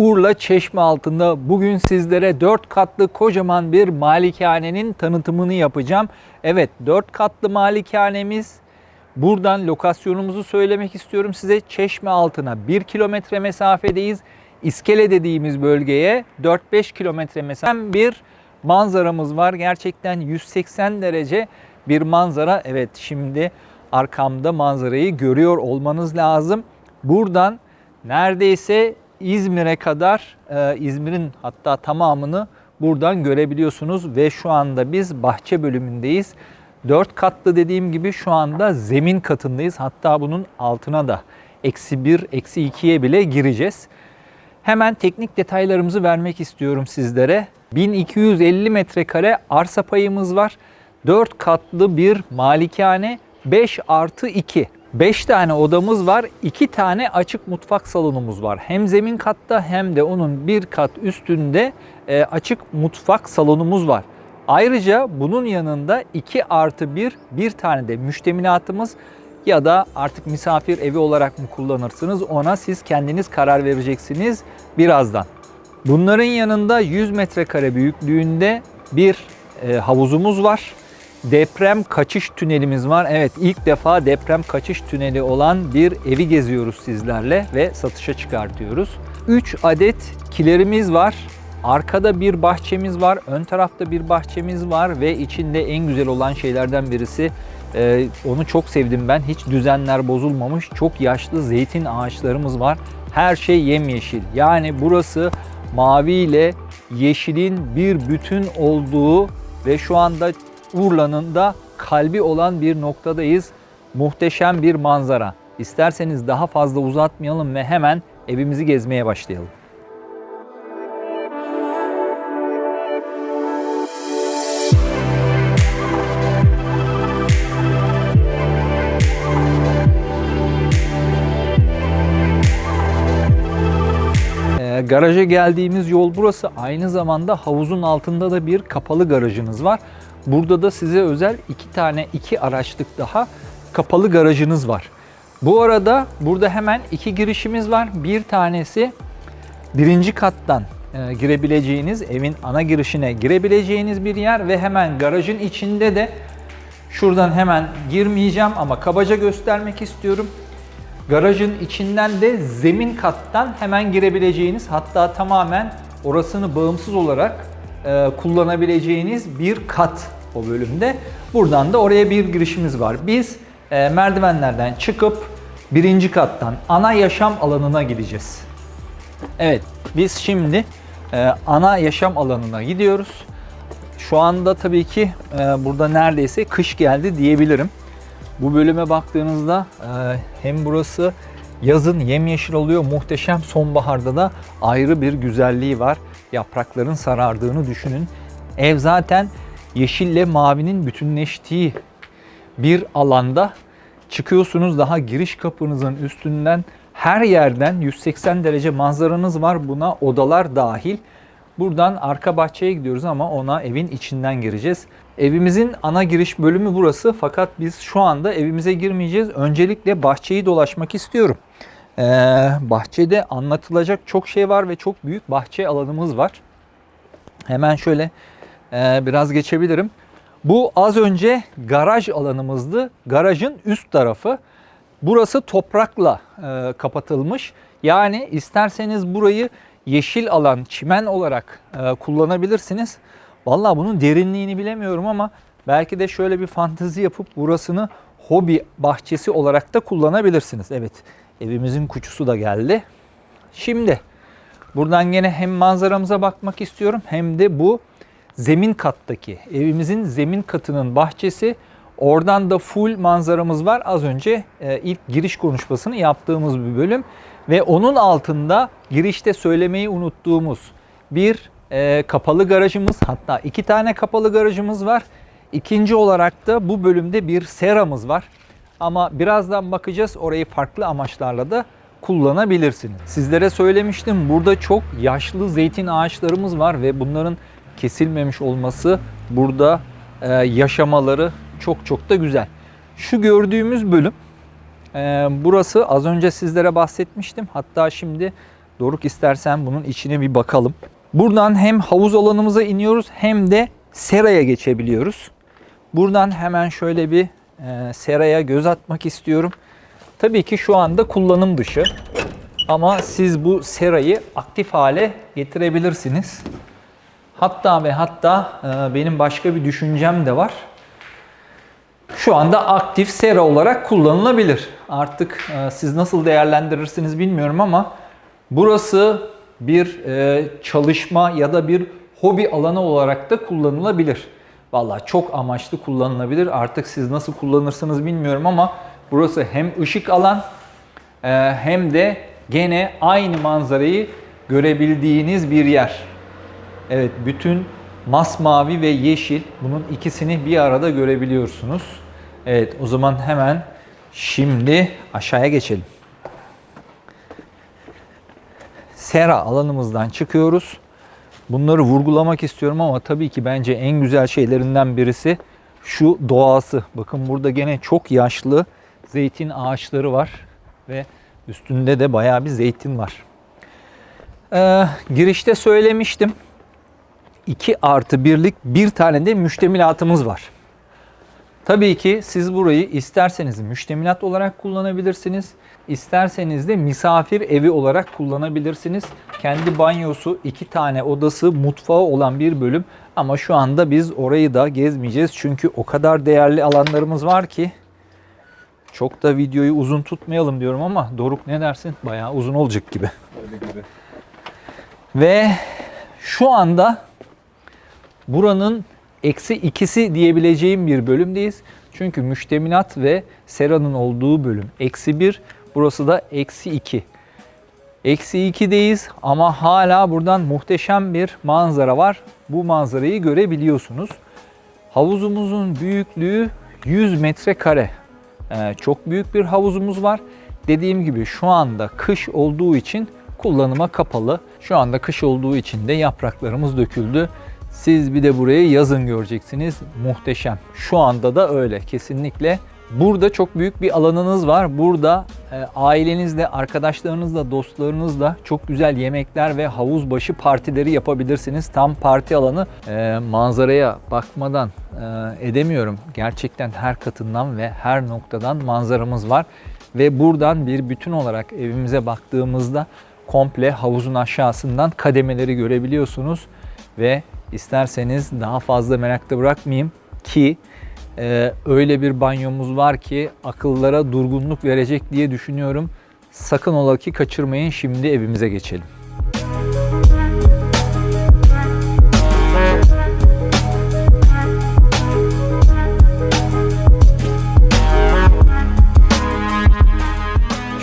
Urla Çeşme altında bugün sizlere 4 katlı kocaman bir malikanenin tanıtımını yapacağım. Evet 4 katlı malikanemiz. Buradan lokasyonumuzu söylemek istiyorum size. Çeşme altına 1 kilometre mesafedeyiz. İskele dediğimiz bölgeye 4-5 kilometre mesafe bir manzaramız var. Gerçekten 180 derece bir manzara. Evet şimdi arkamda manzarayı görüyor olmanız lazım. Buradan neredeyse İzmir'e kadar e, İzmir'in hatta tamamını buradan görebiliyorsunuz ve şu anda biz bahçe bölümündeyiz. 4 katlı dediğim gibi şu anda zemin katındayız. Hatta bunun altına da eksi 1, eksi 2'ye bile gireceğiz. Hemen teknik detaylarımızı vermek istiyorum sizlere. 1250 metrekare arsa payımız var. 4 katlı bir malikane 5 artı 2. 5 tane odamız var. 2 tane açık mutfak salonumuz var. Hem zemin katta hem de onun bir kat üstünde e, açık mutfak salonumuz var. Ayrıca bunun yanında 2 artı 1 bir tane de müştemilatımız ya da artık misafir evi olarak mı kullanırsınız ona siz kendiniz karar vereceksiniz birazdan. Bunların yanında 100 metrekare büyüklüğünde bir e, havuzumuz var. Deprem kaçış tünelimiz var. Evet ilk defa deprem kaçış tüneli olan bir evi geziyoruz sizlerle ve satışa çıkartıyoruz. 3 adet kilerimiz var. Arkada bir bahçemiz var, ön tarafta bir bahçemiz var ve içinde en güzel olan şeylerden birisi e, onu çok sevdim ben. Hiç düzenler bozulmamış. Çok yaşlı zeytin ağaçlarımız var. Her şey yemyeşil. Yani burası mavi ile yeşilin bir bütün olduğu ve şu anda Urla'nın da kalbi olan bir noktadayız. Muhteşem bir manzara. İsterseniz daha fazla uzatmayalım ve hemen evimizi gezmeye başlayalım. Ee, garaja geldiğimiz yol burası. Aynı zamanda havuzun altında da bir kapalı garajınız var. Burada da size özel iki tane iki araçlık daha kapalı garajınız var. Bu arada burada hemen iki girişimiz var. Bir tanesi birinci kattan e, girebileceğiniz evin ana girişine girebileceğiniz bir yer ve hemen garajın içinde de şuradan hemen girmeyeceğim ama kabaca göstermek istiyorum. Garajın içinden de zemin kattan hemen girebileceğiniz hatta tamamen orasını bağımsız olarak e, kullanabileceğiniz bir kat o bölümde. Buradan da oraya bir girişimiz var. Biz e, merdivenlerden çıkıp birinci kattan ana yaşam alanına gideceğiz. Evet biz şimdi e, ana yaşam alanına gidiyoruz. Şu anda tabii ki burada neredeyse kış geldi diyebilirim. Bu bölüme baktığınızda hem burası yazın yemyeşil oluyor muhteşem sonbaharda da ayrı bir güzelliği var. Yaprakların sarardığını düşünün. Ev zaten yeşille mavinin bütünleştiği bir alanda çıkıyorsunuz daha giriş kapınızın üstünden her yerden 180 derece manzaranız var buna odalar dahil. Buradan arka bahçeye gidiyoruz ama ona evin içinden gireceğiz. Evimizin ana giriş bölümü burası fakat biz şu anda evimize girmeyeceğiz. Öncelikle bahçeyi dolaşmak istiyorum. Ee, bahçede anlatılacak çok şey var ve çok büyük bahçe alanımız var. Hemen şöyle e, biraz geçebilirim. Bu az önce garaj alanımızdı. Garajın üst tarafı. Burası toprakla e, kapatılmış. Yani isterseniz burayı yeşil alan, çimen olarak e, kullanabilirsiniz. Vallahi bunun derinliğini bilemiyorum ama belki de şöyle bir fantezi yapıp burasını hobi bahçesi olarak da kullanabilirsiniz. Evet, evimizin kuçusu da geldi. Şimdi buradan gene hem manzaramıza bakmak istiyorum hem de bu zemin kattaki evimizin zemin katının bahçesi. Oradan da full manzaramız var. Az önce e, ilk giriş konuşmasını yaptığımız bir bölüm ve onun altında girişte söylemeyi unuttuğumuz bir e, kapalı garajımız hatta iki tane kapalı garajımız var. İkinci olarak da bu bölümde bir seramız var. Ama birazdan bakacağız orayı farklı amaçlarla da kullanabilirsiniz. Sizlere söylemiştim burada çok yaşlı zeytin ağaçlarımız var ve bunların kesilmemiş olması burada e, yaşamaları çok çok da güzel. Şu gördüğümüz bölüm e, burası az önce sizlere bahsetmiştim. Hatta şimdi Doruk istersen bunun içine bir bakalım. Buradan hem havuz alanımıza iniyoruz hem de seraya geçebiliyoruz. Buradan hemen şöyle bir e, seraya göz atmak istiyorum. Tabii ki şu anda kullanım dışı. Ama siz bu serayı aktif hale getirebilirsiniz. Hatta ve hatta e, benim başka bir düşüncem de var. Şu anda aktif sera olarak kullanılabilir. Artık e, siz nasıl değerlendirirsiniz bilmiyorum ama burası bir e, çalışma ya da bir hobi alanı olarak da kullanılabilir. Vallahi çok amaçlı kullanılabilir. Artık siz nasıl kullanırsınız bilmiyorum ama burası hem ışık alan e, hem de gene aynı manzarayı görebildiğiniz bir yer. Evet bütün masmavi ve yeşil bunun ikisini bir arada görebiliyorsunuz. Evet o zaman hemen şimdi aşağıya geçelim. Sera alanımızdan çıkıyoruz. Bunları vurgulamak istiyorum ama tabii ki bence en güzel şeylerinden birisi şu doğası. Bakın burada gene çok yaşlı zeytin ağaçları var ve üstünde de bayağı bir zeytin var. Ee, girişte söylemiştim. 2 artı birlik bir tane de müştemilatımız var. Tabii ki siz burayı isterseniz müştemilat olarak kullanabilirsiniz. isterseniz de misafir evi olarak kullanabilirsiniz. Kendi banyosu, iki tane odası, mutfağı olan bir bölüm. Ama şu anda biz orayı da gezmeyeceğiz. Çünkü o kadar değerli alanlarımız var ki. Çok da videoyu uzun tutmayalım diyorum ama Doruk ne dersin? Bayağı uzun olacak gibi. Öyle gibi. Ve şu anda buranın eksi ikisi diyebileceğim bir bölümdeyiz. Çünkü müştemilat ve seranın olduğu bölüm eksi bir, burası da eksi iki. Eksi 2'deyiz ama hala buradan muhteşem bir manzara var. Bu manzarayı görebiliyorsunuz. Havuzumuzun büyüklüğü 100 metrekare. Ee, çok büyük bir havuzumuz var. Dediğim gibi şu anda kış olduğu için kullanıma kapalı. Şu anda kış olduğu için de yapraklarımız döküldü. Siz bir de burayı yazın göreceksiniz. Muhteşem. Şu anda da öyle kesinlikle. Burada çok büyük bir alanınız var. Burada e, ailenizle, arkadaşlarınızla, dostlarınızla çok güzel yemekler ve havuz başı partileri yapabilirsiniz. Tam parti alanı. E, manzaraya bakmadan e, edemiyorum. Gerçekten her katından ve her noktadan manzaramız var. Ve buradan bir bütün olarak evimize baktığımızda komple havuzun aşağısından kademeleri görebiliyorsunuz. Ve isterseniz daha fazla merakta bırakmayayım ki ee, öyle bir banyomuz var ki akıllara durgunluk verecek diye düşünüyorum. Sakın ola ki kaçırmayın. Şimdi evimize geçelim.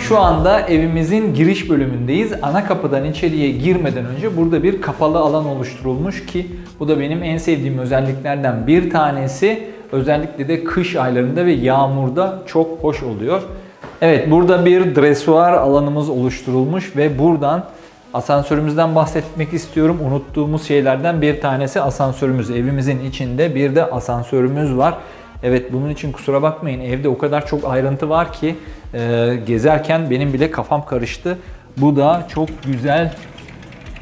Şu anda evimizin giriş bölümündeyiz. Ana kapıdan içeriye girmeden önce burada bir kapalı alan oluşturulmuş ki bu da benim en sevdiğim özelliklerden bir tanesi. Özellikle de kış aylarında ve yağmurda çok hoş oluyor. Evet burada bir dresuar alanımız oluşturulmuş ve buradan asansörümüzden bahsetmek istiyorum. Unuttuğumuz şeylerden bir tanesi asansörümüz. Evimizin içinde bir de asansörümüz var. Evet bunun için kusura bakmayın evde o kadar çok ayrıntı var ki e, gezerken benim bile kafam karıştı. Bu da çok güzel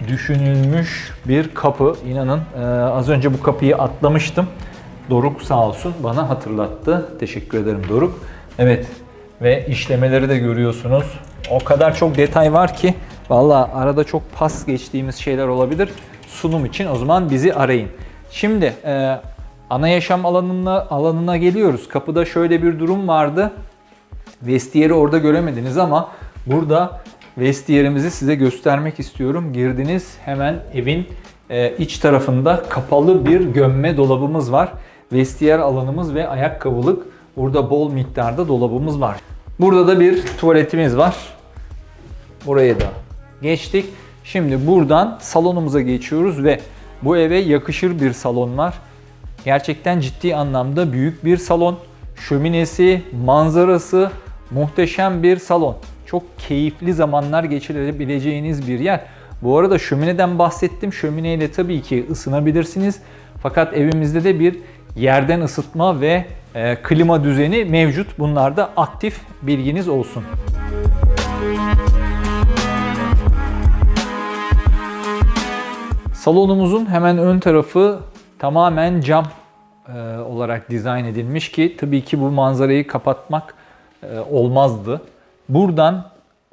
düşünülmüş bir kapı. İnanın e, az önce bu kapıyı atlamıştım. Doruk sağ olsun bana hatırlattı. Teşekkür ederim Doruk. Evet ve işlemeleri de görüyorsunuz. O kadar çok detay var ki valla arada çok pas geçtiğimiz şeyler olabilir. Sunum için o zaman bizi arayın. Şimdi e, ana yaşam alanına alanına geliyoruz. Kapıda şöyle bir durum vardı. Vestiyeri orada göremediniz ama burada vestiyerimizi size göstermek istiyorum. Girdiniz hemen evin e, iç tarafında kapalı bir gömme dolabımız var. Vestiyer alanımız ve ayakkabılık. Burada bol miktarda dolabımız var. Burada da bir tuvaletimiz var. Buraya da geçtik. Şimdi buradan salonumuza geçiyoruz ve bu eve yakışır bir salon var. Gerçekten ciddi anlamda büyük bir salon. Şöminesi, manzarası muhteşem bir salon. Çok keyifli zamanlar geçirebileceğiniz bir yer. Bu arada şömineden bahsettim. Şömineyle tabii ki ısınabilirsiniz. Fakat evimizde de bir yerden ısıtma ve e, klima düzeni mevcut. Bunlar da aktif bilginiz olsun. Salonumuzun hemen ön tarafı tamamen cam e, olarak dizayn edilmiş ki tabii ki bu manzarayı kapatmak e, olmazdı. Buradan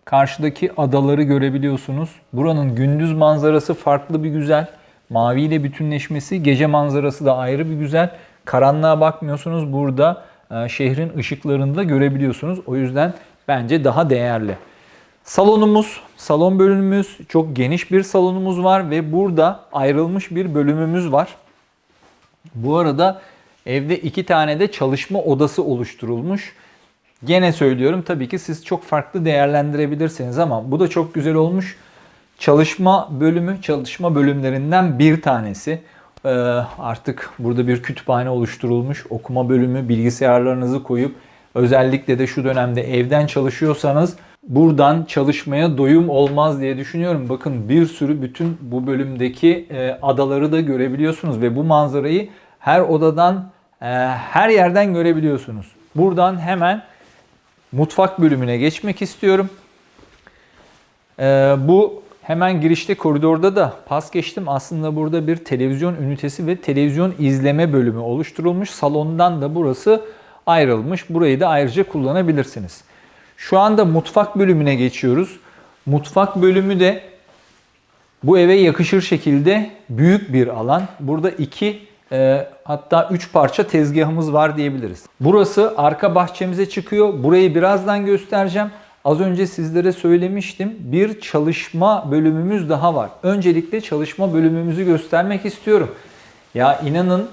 karşıdaki adaları görebiliyorsunuz. Buranın gündüz manzarası farklı bir güzel. Maviyle bütünleşmesi, gece manzarası da ayrı bir güzel. Karanlığa bakmıyorsunuz. Burada e, şehrin ışıklarını da görebiliyorsunuz. O yüzden bence daha değerli. Salonumuz, salon bölümümüz çok geniş bir salonumuz var ve burada ayrılmış bir bölümümüz var. Bu arada evde iki tane de çalışma odası oluşturulmuş. Gene söylüyorum tabii ki siz çok farklı değerlendirebilirsiniz ama bu da çok güzel olmuş. Çalışma bölümü, çalışma bölümlerinden bir tanesi. Ee, artık burada bir kütüphane oluşturulmuş. Okuma bölümü, bilgisayarlarınızı koyup özellikle de şu dönemde evden çalışıyorsanız buradan çalışmaya doyum olmaz diye düşünüyorum. Bakın bir sürü bütün bu bölümdeki e, adaları da görebiliyorsunuz ve bu manzarayı her odadan, e, her yerden görebiliyorsunuz. Buradan hemen mutfak bölümüne geçmek istiyorum. Ee, bu hemen girişte koridorda da pas geçtim. Aslında burada bir televizyon ünitesi ve televizyon izleme bölümü oluşturulmuş. Salondan da burası ayrılmış. Burayı da ayrıca kullanabilirsiniz. Şu anda mutfak bölümüne geçiyoruz. Mutfak bölümü de bu eve yakışır şekilde büyük bir alan. Burada iki e, hatta üç parça tezgahımız var diyebiliriz. Burası arka bahçemize çıkıyor. Burayı birazdan göstereceğim. Az önce sizlere söylemiştim. Bir çalışma bölümümüz daha var. Öncelikle çalışma bölümümüzü göstermek istiyorum. Ya inanın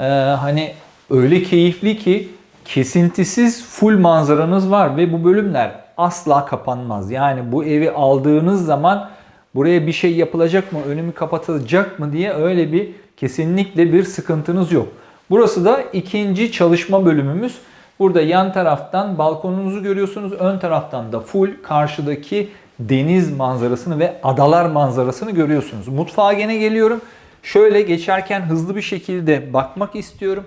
e, hani öyle keyifli ki kesintisiz full manzaranız var ve bu bölümler asla kapanmaz. Yani bu evi aldığınız zaman buraya bir şey yapılacak mı, önümü kapatılacak mı diye öyle bir kesinlikle bir sıkıntınız yok. Burası da ikinci çalışma bölümümüz. Burada yan taraftan balkonunuzu görüyorsunuz. Ön taraftan da full karşıdaki deniz manzarasını ve adalar manzarasını görüyorsunuz. Mutfağa gene geliyorum. Şöyle geçerken hızlı bir şekilde bakmak istiyorum.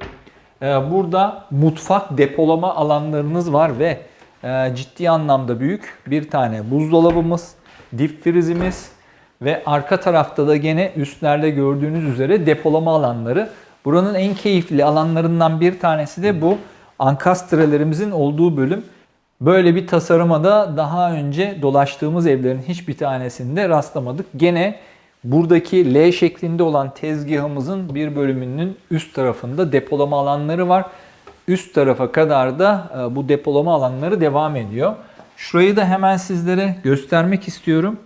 Ee, Burada mutfak depolama alanlarınız var ve e, ciddi anlamda büyük bir tane buzdolabımız, dip frizimiz ve arka tarafta da gene üstlerde gördüğünüz üzere depolama alanları. Buranın en keyifli alanlarından bir tanesi de bu ankastrelerimizin olduğu bölüm. Böyle bir tasarıma da daha önce dolaştığımız evlerin hiçbir tanesinde rastlamadık. Gene buradaki L şeklinde olan tezgahımızın bir bölümünün üst tarafında depolama alanları var. Üst tarafa kadar da e, bu depolama alanları devam ediyor. Şurayı da hemen sizlere göstermek istiyorum.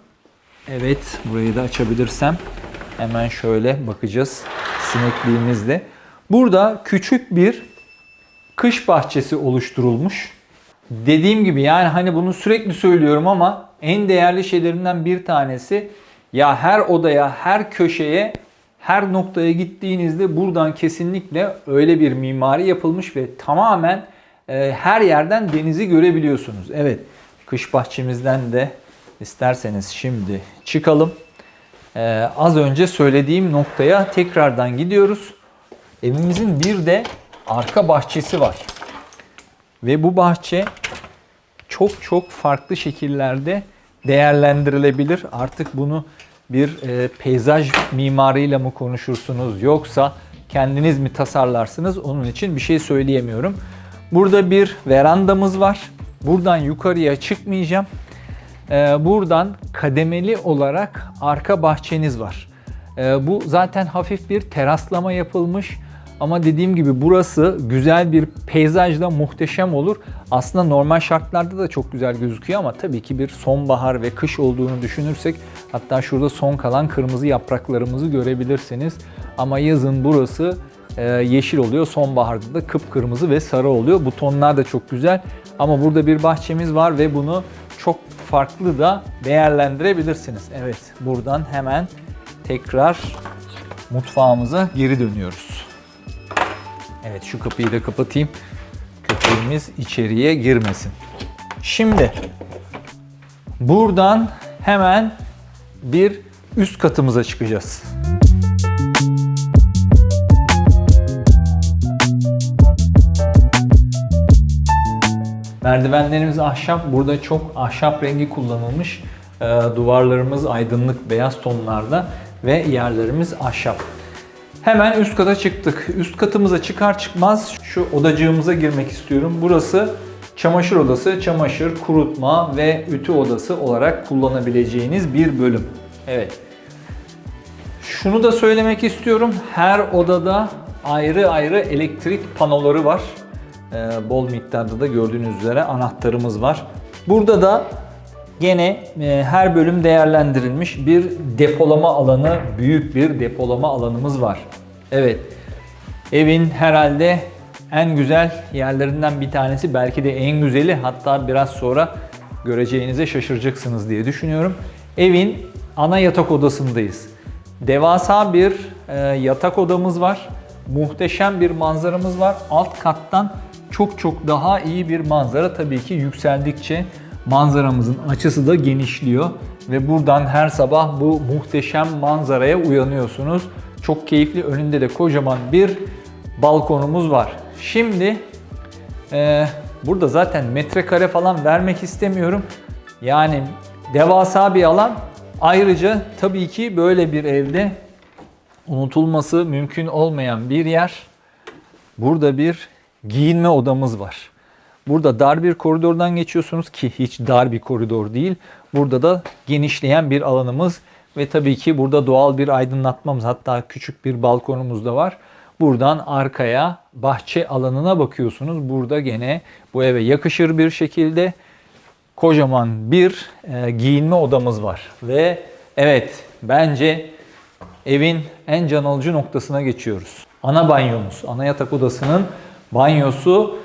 Evet, burayı da açabilirsem hemen şöyle bakacağız sinekliğimizle. Burada küçük bir kış bahçesi oluşturulmuş. Dediğim gibi yani hani bunu sürekli söylüyorum ama en değerli şeylerinden bir tanesi ya her odaya, her köşeye, her noktaya gittiğinizde buradan kesinlikle öyle bir mimari yapılmış ve tamamen e, her yerden denizi görebiliyorsunuz. Evet, kış bahçemizden de isterseniz şimdi çıkalım. Ee, az önce söylediğim noktaya tekrardan gidiyoruz. Evimizin bir de arka bahçesi var. Ve bu bahçe çok çok farklı şekillerde değerlendirilebilir. Artık bunu bir e, peyzaj mimarıyla mı konuşursunuz yoksa kendiniz mi tasarlarsınız onun için bir şey söyleyemiyorum. Burada bir verandamız var. Buradan yukarıya çıkmayacağım. Ee, buradan kademeli olarak arka bahçeniz var. Ee, bu zaten hafif bir teraslama yapılmış. Ama dediğim gibi burası güzel bir peyzajla muhteşem olur. Aslında normal şartlarda da çok güzel gözüküyor ama tabii ki bir sonbahar ve kış olduğunu düşünürsek hatta şurada son kalan kırmızı yapraklarımızı görebilirsiniz. Ama yazın burası e, yeşil oluyor. Sonbaharda da kıpkırmızı ve sarı oluyor. Bu tonlar da çok güzel. Ama burada bir bahçemiz var ve bunu çok farklı da değerlendirebilirsiniz. Evet buradan hemen tekrar mutfağımıza geri dönüyoruz. Evet şu kapıyı da kapatayım. Köpeğimiz içeriye girmesin. Şimdi buradan hemen bir üst katımıza çıkacağız. Merdivenlerimiz ahşap. Burada çok ahşap rengi kullanılmış. Ee, duvarlarımız aydınlık beyaz tonlarda. ve yerlerimiz ahşap. Hemen üst kata çıktık. Üst katımıza çıkar çıkmaz şu odacığımıza girmek istiyorum. Burası çamaşır odası, çamaşır, kurutma ve ütü odası olarak kullanabileceğiniz bir bölüm. Evet. Şunu da söylemek istiyorum. Her odada ayrı ayrı elektrik panoları var. Ee, bol miktarda da gördüğünüz üzere anahtarımız var. Burada da gene e, her bölüm değerlendirilmiş bir depolama alanı, büyük bir depolama alanımız var. Evet. Evin herhalde en güzel yerlerinden bir tanesi, belki de en güzeli. Hatta biraz sonra göreceğinize şaşıracaksınız diye düşünüyorum. Evin ana yatak odasındayız. Devasa bir e, yatak odamız var. Muhteşem bir manzaramız var. Alt kattan çok çok daha iyi bir manzara. Tabii ki yükseldikçe manzaramızın açısı da genişliyor ve buradan her sabah bu muhteşem manzaraya uyanıyorsunuz. Çok keyifli. Önünde de kocaman bir balkonumuz var. Şimdi e, burada zaten metrekare falan vermek istemiyorum. Yani devasa bir alan. Ayrıca tabii ki böyle bir evde unutulması mümkün olmayan bir yer. Burada bir giyinme odamız var. Burada dar bir koridordan geçiyorsunuz ki hiç dar bir koridor değil. Burada da genişleyen bir alanımız ve tabii ki burada doğal bir aydınlatmamız hatta küçük bir balkonumuz da var. Buradan arkaya bahçe alanına bakıyorsunuz. Burada gene bu eve yakışır bir şekilde kocaman bir e, giyinme odamız var. Ve evet bence evin en can alıcı noktasına geçiyoruz. Ana banyomuz, ana yatak odasının banyosu.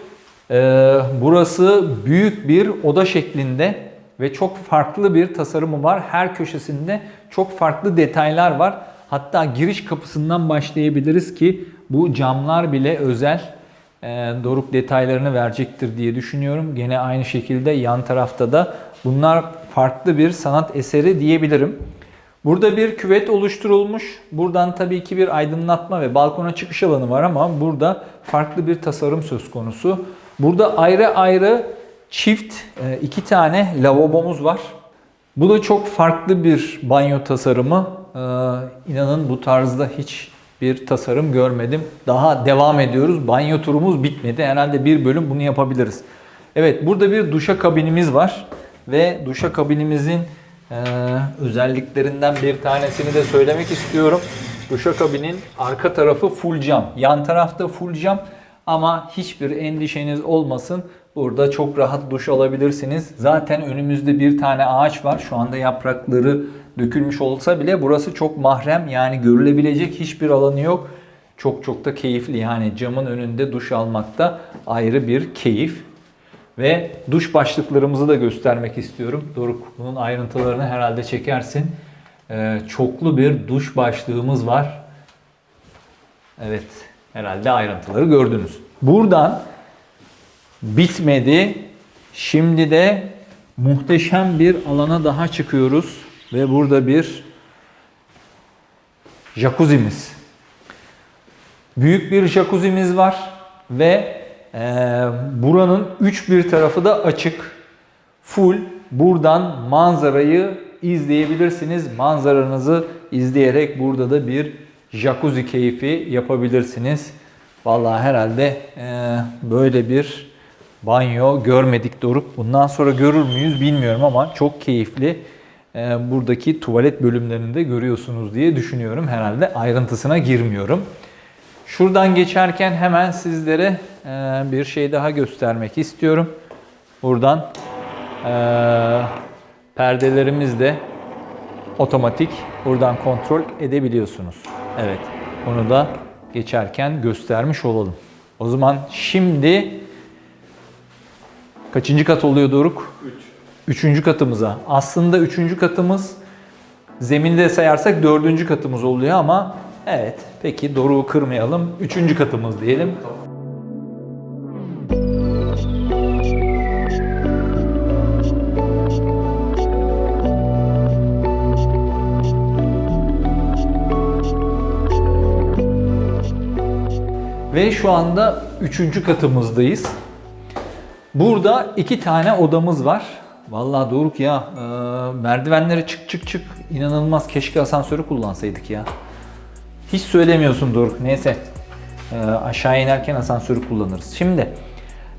Ee, burası büyük bir oda şeklinde ve çok farklı bir tasarımı var. Her köşesinde çok farklı detaylar var. Hatta giriş kapısından başlayabiliriz ki bu camlar bile özel e, doruk detaylarını verecektir diye düşünüyorum. Gene aynı şekilde yan tarafta da bunlar farklı bir sanat eseri diyebilirim. Burada bir küvet oluşturulmuş. Buradan tabii ki bir aydınlatma ve balkona çıkış alanı var ama burada farklı bir tasarım söz konusu. Burada ayrı ayrı çift e, iki tane lavabomuz var. Bu da çok farklı bir banyo tasarımı. Ee, İnanın bu tarzda hiç bir tasarım görmedim. Daha devam ediyoruz. Banyo turumuz bitmedi. Herhalde bir bölüm bunu yapabiliriz. Evet burada bir duşa kabinimiz var. Ve duşa kabinimizin ee, özelliklerinden bir tanesini de söylemek istiyorum. Duşakabinin arka tarafı full cam. Yan tarafta full cam ama hiçbir endişeniz olmasın. Burada çok rahat duş alabilirsiniz. Zaten önümüzde bir tane ağaç var. Şu anda yaprakları dökülmüş olsa bile burası çok mahrem. Yani görülebilecek hiçbir alanı yok. Çok çok da keyifli. Yani camın önünde duş almakta ayrı bir keyif. Ve duş başlıklarımızı da göstermek istiyorum. Doruk bunun ayrıntılarını herhalde çekersin. Ee, çoklu bir duş başlığımız var. Evet herhalde ayrıntıları gördünüz. Buradan bitmedi. Şimdi de muhteşem bir alana daha çıkıyoruz. Ve burada bir jacuzzi'miz. Büyük bir jacuzzi'miz var ve ee, buranın üç bir tarafı da açık. Full buradan manzarayı izleyebilirsiniz. Manzaranızı izleyerek burada da bir jacuzzi keyfi yapabilirsiniz. Vallahi herhalde e, böyle bir banyo görmedik Doruk. Bundan sonra görür müyüz bilmiyorum ama çok keyifli. E, buradaki tuvalet bölümlerinde görüyorsunuz diye düşünüyorum. Herhalde ayrıntısına girmiyorum. Şuradan geçerken hemen sizlere e, bir şey daha göstermek istiyorum. Buradan perdelerimiz de otomatik. Buradan kontrol edebiliyorsunuz. Evet. Onu da geçerken göstermiş olalım. O zaman şimdi kaçıncı kat oluyor Doruk? 3. Üç. Üçüncü katımıza. Aslında üçüncü katımız zeminde sayarsak dördüncü katımız oluyor ama Evet, peki Doruk'u kırmayalım. Üçüncü katımız diyelim. Ve şu anda üçüncü katımızdayız. Burada iki tane odamız var. Vallahi Doruk ya e, merdivenleri çık çık çık inanılmaz keşke asansörü kullansaydık ya. Hiç söylemiyorsun Doruk neyse E, aşağı inerken asansörü kullanırız. Şimdi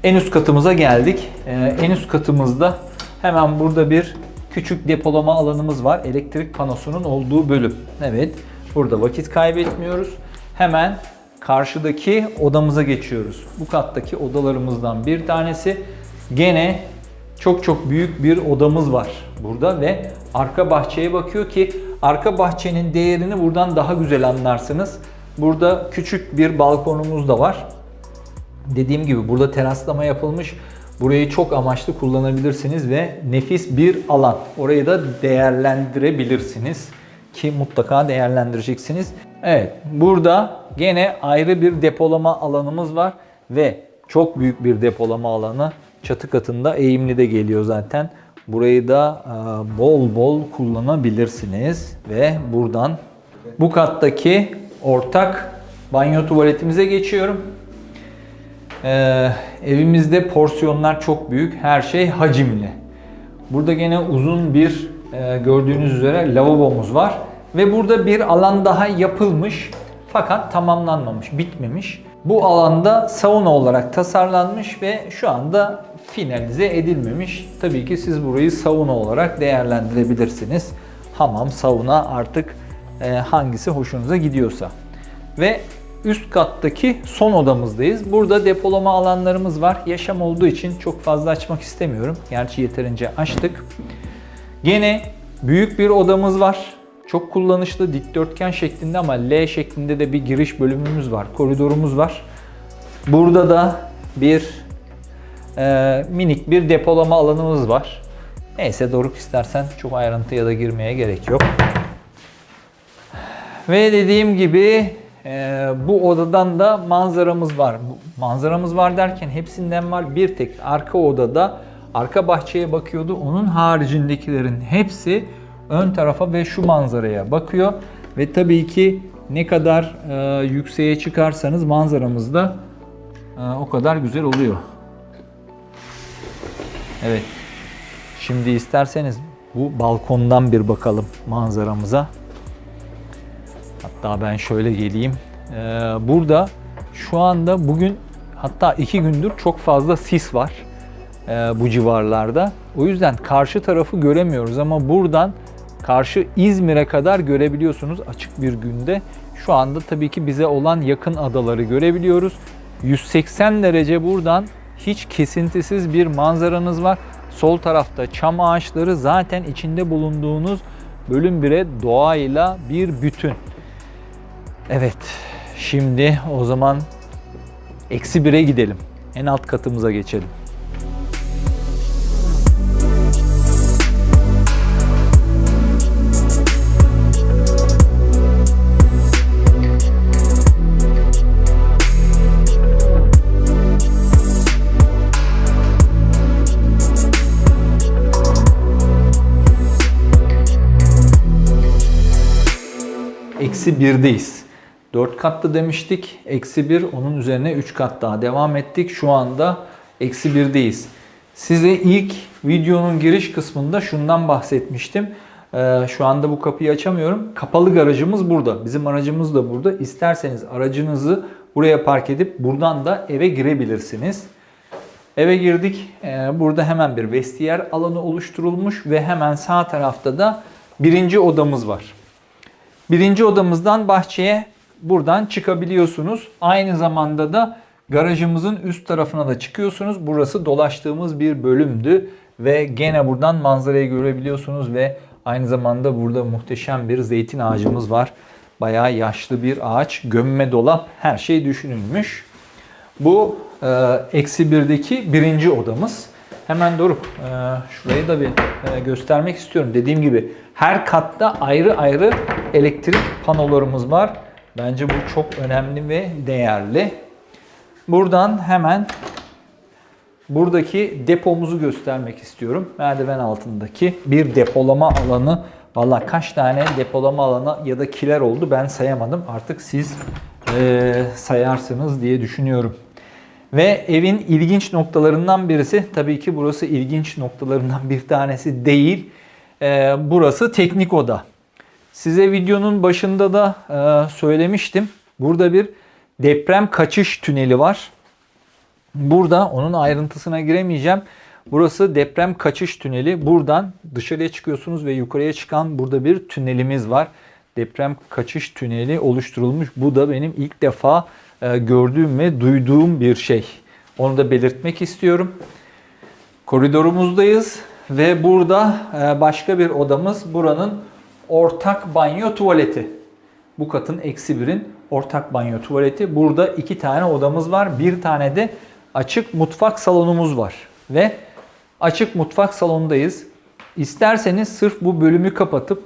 en üst katımıza geldik. E, en üst katımızda hemen burada bir küçük depolama alanımız var. Elektrik panosunun olduğu bölüm. Evet burada vakit kaybetmiyoruz. Hemen karşıdaki odamıza geçiyoruz. Bu kattaki odalarımızdan bir tanesi. Gene çok çok büyük bir odamız var burada ve arka bahçeye bakıyor ki arka bahçenin değerini buradan daha güzel anlarsınız. Burada küçük bir balkonumuz da var. Dediğim gibi burada teraslama yapılmış. Burayı çok amaçlı kullanabilirsiniz ve nefis bir alan. Orayı da değerlendirebilirsiniz ki mutlaka değerlendireceksiniz. Evet, burada gene ayrı bir depolama alanımız var ve çok büyük bir depolama alanı. Çatı katında eğimli de geliyor zaten. Burayı da e, bol bol kullanabilirsiniz ve buradan bu kattaki ortak banyo tuvaletimize geçiyorum. Ee, evimizde porsiyonlar çok büyük. Her şey hacimli. Burada gene uzun bir e, gördüğünüz üzere lavabomuz var. Ve burada bir alan daha yapılmış fakat tamamlanmamış, bitmemiş. Bu alanda sauna olarak tasarlanmış ve şu anda finalize edilmemiş. Tabii ki siz burayı sauna olarak değerlendirebilirsiniz. Hamam, sauna artık e, hangisi hoşunuza gidiyorsa. Ve üst kattaki son odamızdayız. Burada depolama alanlarımız var. Yaşam olduğu için çok fazla açmak istemiyorum. Gerçi yeterince açtık. Gene büyük bir odamız var. Çok kullanışlı dikdörtgen şeklinde ama L şeklinde de bir giriş bölümümüz var. Koridorumuz var. Burada da bir e, minik bir depolama alanımız var. Neyse Doruk istersen çok ayrıntıya da girmeye gerek yok. Ve dediğim gibi e, bu odadan da manzaramız var. Manzaramız var derken hepsinden var. Bir tek arka odada arka bahçeye bakıyordu. Onun haricindekilerin hepsi ön tarafa ve şu manzaraya bakıyor. Ve tabii ki ne kadar e, yükseğe çıkarsanız manzaramız da e, o kadar güzel oluyor. Evet. Şimdi isterseniz bu balkondan bir bakalım manzaramıza. Hatta ben şöyle geleyim. Ee, burada şu anda bugün hatta iki gündür çok fazla sis var ee, bu civarlarda. O yüzden karşı tarafı göremiyoruz ama buradan karşı İzmir'e kadar görebiliyorsunuz açık bir günde. Şu anda tabii ki bize olan yakın adaları görebiliyoruz. 180 derece buradan hiç kesintisiz bir manzaranız var. Sol tarafta çam ağaçları zaten içinde bulunduğunuz bölüm bire doğayla bir bütün. Evet, şimdi o zaman eksi 1'e gidelim. En alt katımıza geçelim. Eksi 1'deyiz. 4 katlı demiştik. Eksi 1 onun üzerine 3 kat daha devam ettik. Şu anda eksi 1'deyiz. Size ilk videonun giriş kısmında şundan bahsetmiştim. Ee, şu anda bu kapıyı açamıyorum. Kapalı garajımız burada. Bizim aracımız da burada. İsterseniz aracınızı buraya park edip buradan da eve girebilirsiniz. Eve girdik. Ee, burada hemen bir vestiyer alanı oluşturulmuş ve hemen sağ tarafta da birinci odamız var. Birinci odamızdan bahçeye buradan çıkabiliyorsunuz. Aynı zamanda da garajımızın üst tarafına da çıkıyorsunuz. Burası dolaştığımız bir bölümdü ve gene buradan manzarayı görebiliyorsunuz ve aynı zamanda burada muhteşem bir zeytin ağacımız var. Bayağı yaşlı bir ağaç, gömme dolap her şey düşünülmüş. Bu e, eksi birdeki birinci odamız. Hemen Doruk e, şurayı da bir e, göstermek istiyorum. Dediğim gibi her katta ayrı ayrı elektrik panolarımız var. Bence bu çok önemli ve değerli. Buradan hemen buradaki depomuzu göstermek istiyorum. Merdiven altındaki bir depolama alanı. Valla kaç tane depolama alanı ya da kiler oldu ben sayamadım. Artık siz e, sayarsınız diye düşünüyorum. Ve evin ilginç noktalarından birisi, tabii ki burası ilginç noktalarından bir tanesi değil. Ee, burası teknik oda. Size videonun başında da e, söylemiştim. Burada bir deprem kaçış tüneli var. Burada onun ayrıntısına giremeyeceğim. Burası deprem kaçış tüneli. Buradan dışarıya çıkıyorsunuz ve yukarıya çıkan burada bir tünelimiz var. Deprem kaçış tüneli oluşturulmuş. Bu da benim ilk defa e, gördüğüm ve duyduğum bir şey. Onu da belirtmek istiyorum. Koridorumuzdayız ve burada e, başka bir odamız. Buranın ortak banyo tuvaleti. Bu katın eksi birin ortak banyo tuvaleti. Burada iki tane odamız var. Bir tane de açık mutfak salonumuz var. Ve açık mutfak salondayız. İsterseniz sırf bu bölümü kapatıp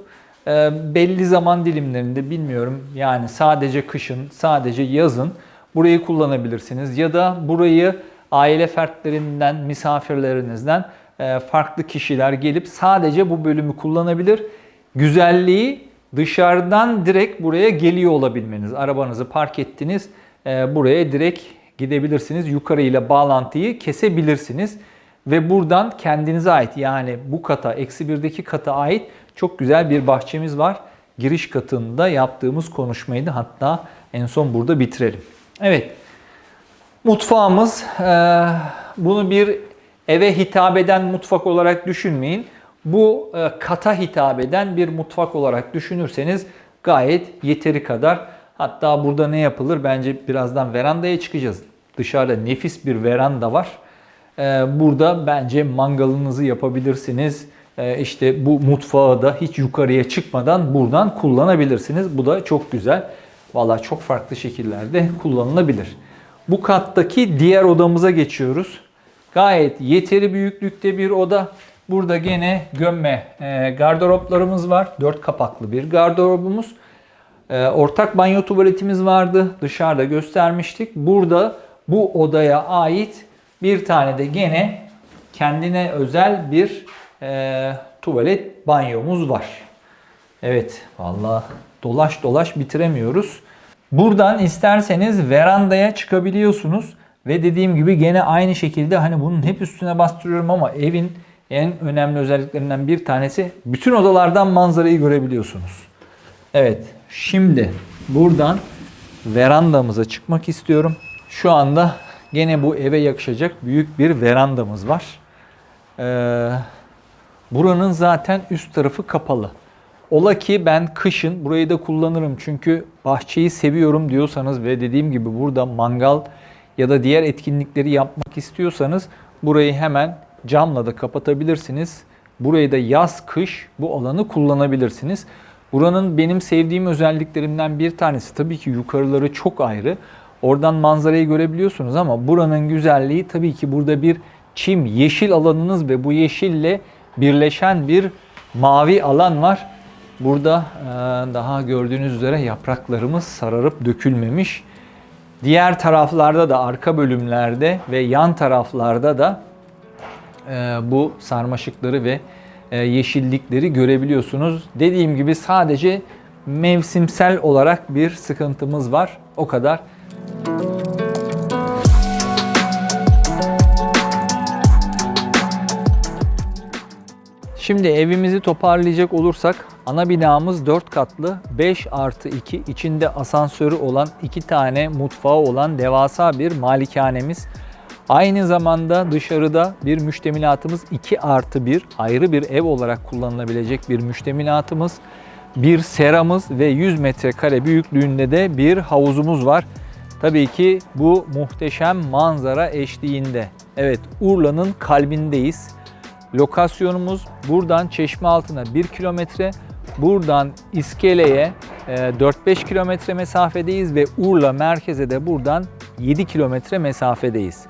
e, belli zaman dilimlerinde bilmiyorum yani sadece kışın, sadece yazın burayı kullanabilirsiniz. Ya da burayı aile fertlerinden, misafirlerinizden farklı kişiler gelip sadece bu bölümü kullanabilir. Güzelliği dışarıdan direkt buraya geliyor olabilmeniz. Arabanızı park ettiniz, e, buraya direkt gidebilirsiniz. Yukarı ile bağlantıyı kesebilirsiniz. Ve buradan kendinize ait yani bu kata, eksi birdeki kata ait çok güzel bir bahçemiz var. Giriş katında yaptığımız konuşmayı da hatta en son burada bitirelim. Evet, mutfağımız e, bunu bir eve hitap eden mutfak olarak düşünmeyin. Bu e, kata hitap eden bir mutfak olarak düşünürseniz gayet yeteri kadar. Hatta burada ne yapılır? Bence birazdan verandaya çıkacağız. Dışarıda nefis bir veranda var. E, Burada bence mangalınızı yapabilirsiniz. E, İşte bu mutfağı da hiç yukarıya çıkmadan buradan kullanabilirsiniz. Bu da çok güzel. Valla çok farklı şekillerde kullanılabilir. Bu kattaki diğer odamıza geçiyoruz. Gayet yeteri büyüklükte bir oda. Burada gene gömme e, gardıroplarımız var. Dört kapaklı bir gardırobumuz. E, ortak banyo tuvaletimiz vardı. Dışarıda göstermiştik. Burada bu odaya ait bir tane de gene kendine özel bir e, tuvalet banyomuz var. Evet valla dolaş dolaş bitiremiyoruz. Buradan isterseniz verandaya çıkabiliyorsunuz. Ve dediğim gibi gene aynı şekilde hani bunun hep üstüne bastırıyorum ama evin en önemli özelliklerinden bir tanesi bütün odalardan manzarayı görebiliyorsunuz. Evet şimdi buradan verandamıza çıkmak istiyorum. Şu anda gene bu eve yakışacak büyük bir verandamız var. Ee, buranın zaten üst tarafı kapalı. Ola ki ben kışın burayı da kullanırım çünkü bahçeyi seviyorum diyorsanız ve dediğim gibi burada mangal ya da diğer etkinlikleri yapmak istiyorsanız burayı hemen camla da kapatabilirsiniz. Burayı da yaz kış bu alanı kullanabilirsiniz. Buranın benim sevdiğim özelliklerimden bir tanesi tabii ki yukarıları çok ayrı. Oradan manzarayı görebiliyorsunuz ama buranın güzelliği tabii ki burada bir çim, yeşil alanınız ve bu yeşille birleşen bir mavi alan var. Burada daha gördüğünüz üzere yapraklarımız sararıp dökülmemiş. Diğer taraflarda da arka bölümlerde ve yan taraflarda da e, bu sarmaşıkları ve e, yeşillikleri görebiliyorsunuz. Dediğim gibi sadece mevsimsel olarak bir sıkıntımız var. O kadar. Şimdi evimizi toparlayacak olursak ana binamız 4 katlı 5 artı 2 içinde asansörü olan 2 tane mutfağı olan devasa bir malikanemiz. Aynı zamanda dışarıda bir müştemilatımız 2 artı 1 ayrı bir ev olarak kullanılabilecek bir müştemilatımız. Bir seramız ve 100 metrekare büyüklüğünde de bir havuzumuz var. Tabii ki bu muhteşem manzara eşliğinde. Evet Urla'nın kalbindeyiz. Lokasyonumuz buradan çeşme altına 1 kilometre, buradan İskele'ye e, 4-5 kilometre mesafedeyiz ve Urla merkeze de buradan 7 kilometre mesafedeyiz.